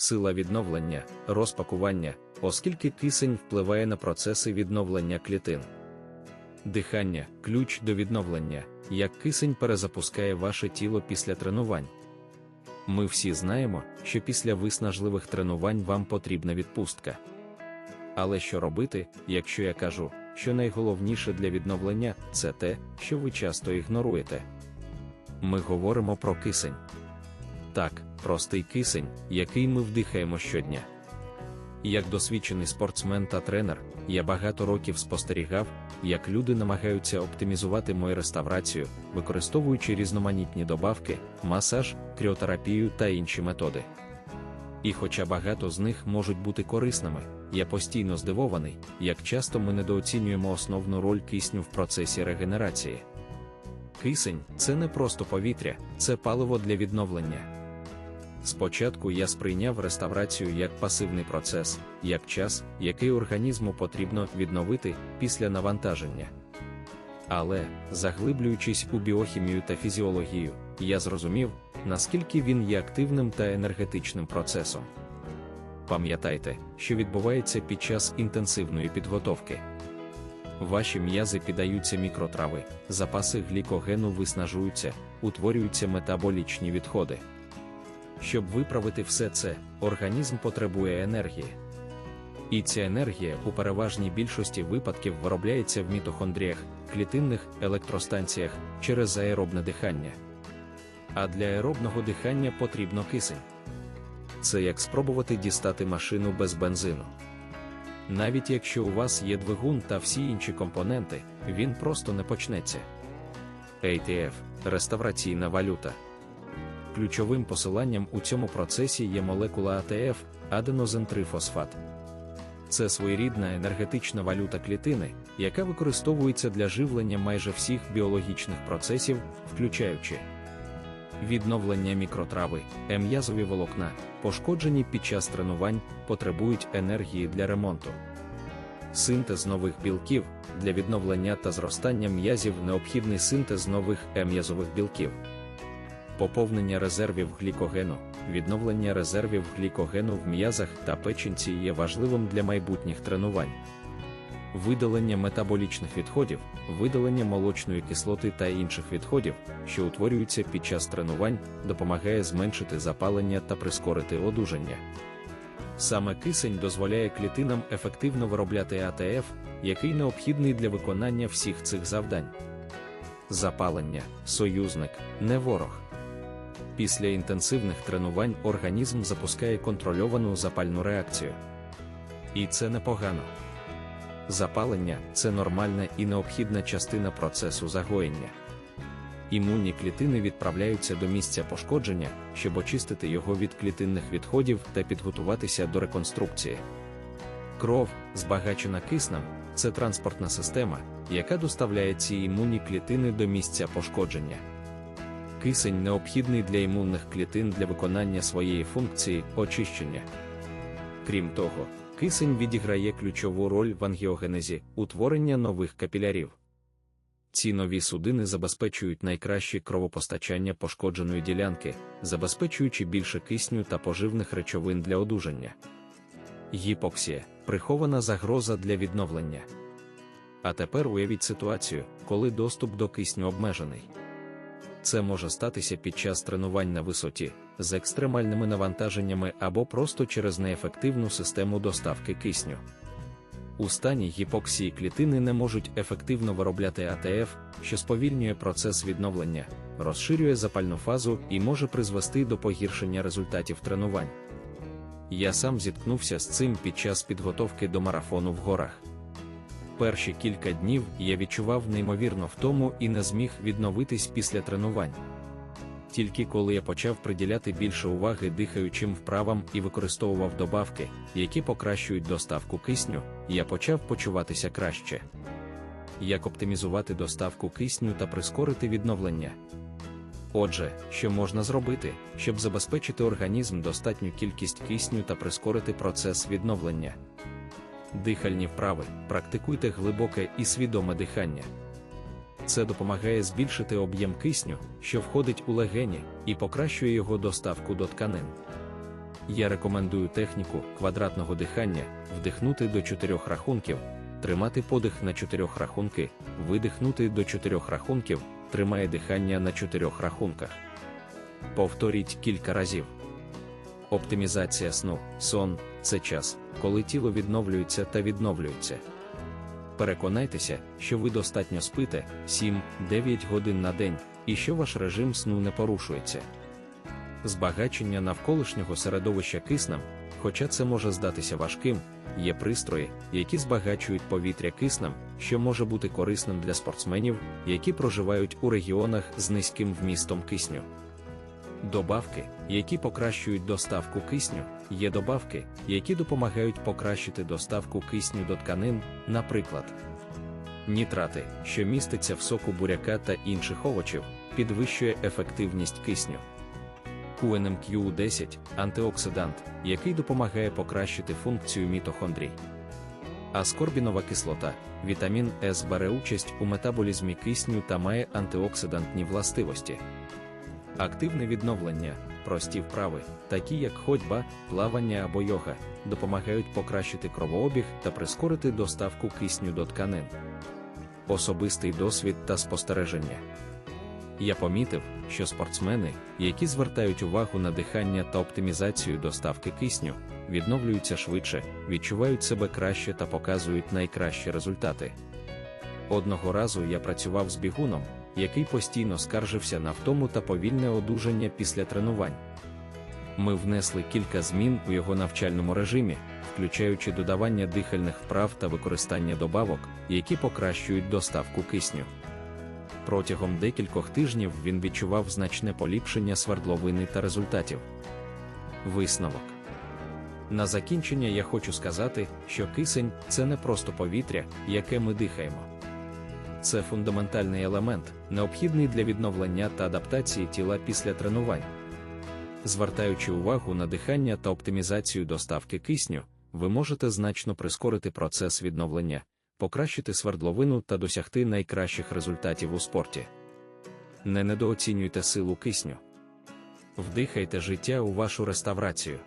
сила відновлення, розпакування, оскільки кисень впливає на процеси відновлення клітин. Дихання ключ до відновлення, як кисень перезапускає ваше тіло після тренувань. Ми всі знаємо, що після виснажливих тренувань вам потрібна відпустка. Але що робити, якщо я кажу, що найголовніше для відновлення це те, що ви часто ігноруєте? Ми говоримо про кисень. Так, простий кисень, який ми вдихаємо щодня. Як досвідчений спортсмен та тренер, я багато років спостерігав, як люди намагаються оптимізувати мою реставрацію, використовуючи різноманітні добавки, масаж, кріотерапію та інші методи. І хоча багато з них можуть бути корисними, я постійно здивований, як часто ми недооцінюємо основну роль кисню в процесі регенерації. Кисень це не просто повітря, це паливо для відновлення. Спочатку я сприйняв реставрацію як пасивний процес, як час, який організму потрібно відновити після навантаження. Але, заглиблюючись у біохімію та фізіологію, я зрозумів, наскільки він є активним та енергетичним процесом. Пам'ятайте, що відбувається під час інтенсивної підготовки. Ваші м'язи піддаються мікротрави, запаси глікогену виснажуються, утворюються метаболічні відходи. Щоб виправити все це, організм потребує енергії. І ця енергія у переважній більшості випадків виробляється в мітохондріях, клітинних електростанціях через аеробне дихання. А для аеробного дихання потрібно кисень. Це як спробувати дістати машину без бензину. Навіть якщо у вас є двигун та всі інші компоненти, він просто не почнеться. ATF реставраційна валюта. Ключовим посиланням у цьому процесі є молекула АТФ аденозентрифосфат. Це своєрідна енергетична валюта клітини, яка використовується для живлення майже всіх біологічних процесів, включаючи відновлення мікротрави, ем'язові волокна, пошкоджені під час тренувань, потребують енергії для ремонту. Синтез нових білків для відновлення та зростання м'язів необхідний синтез нових ем'язових білків поповнення резервів глікогену, відновлення резервів глікогену в м'язах та печінці є важливим для майбутніх тренувань. Видалення метаболічних відходів, видалення молочної кислоти та інших відходів, що утворюються під час тренувань, допомагає зменшити запалення та прискорити одужання. Саме кисень дозволяє клітинам ефективно виробляти АТФ, який необхідний для виконання всіх цих завдань. Запалення, союзник, не ворог. Після інтенсивних тренувань організм запускає контрольовану запальну реакцію. І це непогано. Запалення це нормальна і необхідна частина процесу загоєння. Імунні клітини відправляються до місця пошкодження, щоб очистити його від клітинних відходів та підготуватися до реконструкції. Кров, збагачена киснем, це транспортна система, яка доставляє ці імунні клітини до місця пошкодження. Кисень необхідний для імунних клітин для виконання своєї функції очищення. Крім того, кисень відіграє ключову роль в ангіогенезі утворення нових капілярів. Ці нові судини забезпечують найкраще кровопостачання пошкодженої ділянки, забезпечуючи більше кисню та поживних речовин для одужання. Гіпоксія прихована загроза для відновлення. А тепер уявіть ситуацію, коли доступ до кисню обмежений. Це може статися під час тренувань на висоті, з екстремальними навантаженнями або просто через неефективну систему доставки кисню. У стані гіпоксії клітини не можуть ефективно виробляти АТФ, що сповільнює процес відновлення, розширює запальну фазу і може призвести до погіршення результатів тренувань. Я сам зіткнувся з цим під час підготовки до марафону в горах перші кілька днів я відчував неймовірно втому і не зміг відновитись після тренувань. Тільки коли я почав приділяти більше уваги дихаючим вправам і використовував добавки, які покращують доставку кисню, я почав почуватися краще. Як оптимізувати доставку кисню та прискорити відновлення? Отже, що можна зробити, щоб забезпечити організм достатню кількість кисню та прискорити процес відновлення? Дихальні вправи, практикуйте глибоке і свідоме дихання. Це допомагає збільшити об'єм кисню, що входить у легені, і покращує його доставку до тканин. Я рекомендую техніку квадратного дихання, вдихнути до 4 рахунків, тримати подих на 4 рахунки, видихнути до 4 рахунків, тримає дихання на 4 рахунках. Повторіть кілька разів. Оптимізація сну, сон це час, коли тіло відновлюється та відновлюється. Переконайтеся, що ви достатньо спите 7-9 годин на день і що ваш режим сну не порушується. Збагачення навколишнього середовища киснем, хоча це може здатися важким, є пристрої, які збагачують повітря киснем, що може бути корисним для спортсменів, які проживають у регіонах з низьким вмістом кисню. Добавки, які покращують доставку кисню, є добавки, які допомагають покращити доставку кисню до тканин, наприклад, нітрати, що міститься в соку буряка та інших овочів, підвищує ефективність кисню. QNMQ10 антиоксидант, який допомагає покращити функцію мітохондрій. Аскорбінова кислота, вітамін С бере участь у метаболізмі кисню та має антиоксидантні властивості. Активне відновлення, прості вправи, такі як ходьба, плавання або йога, допомагають покращити кровообіг та прискорити доставку кисню до тканин. Особистий досвід та спостереження. Я помітив, що спортсмени, які звертають увагу на дихання та оптимізацію доставки кисню, відновлюються швидше, відчувають себе краще та показують найкращі результати. Одного разу я працював з бігуном, який постійно скаржився на втому та повільне одужання після тренувань. Ми внесли кілька змін у його навчальному режимі, включаючи додавання дихальних вправ та використання добавок, які покращують доставку кисню. Протягом декількох тижнів він відчував значне поліпшення свердловини та результатів. Висновок на закінчення я хочу сказати, що кисень це не просто повітря, яке ми дихаємо. Це фундаментальний елемент, необхідний для відновлення та адаптації тіла після тренувань. Звертаючи увагу на дихання та оптимізацію доставки кисню, ви можете значно прискорити процес відновлення, покращити свердловину та досягти найкращих результатів у спорті. Не недооцінюйте силу кисню. Вдихайте життя у вашу реставрацію.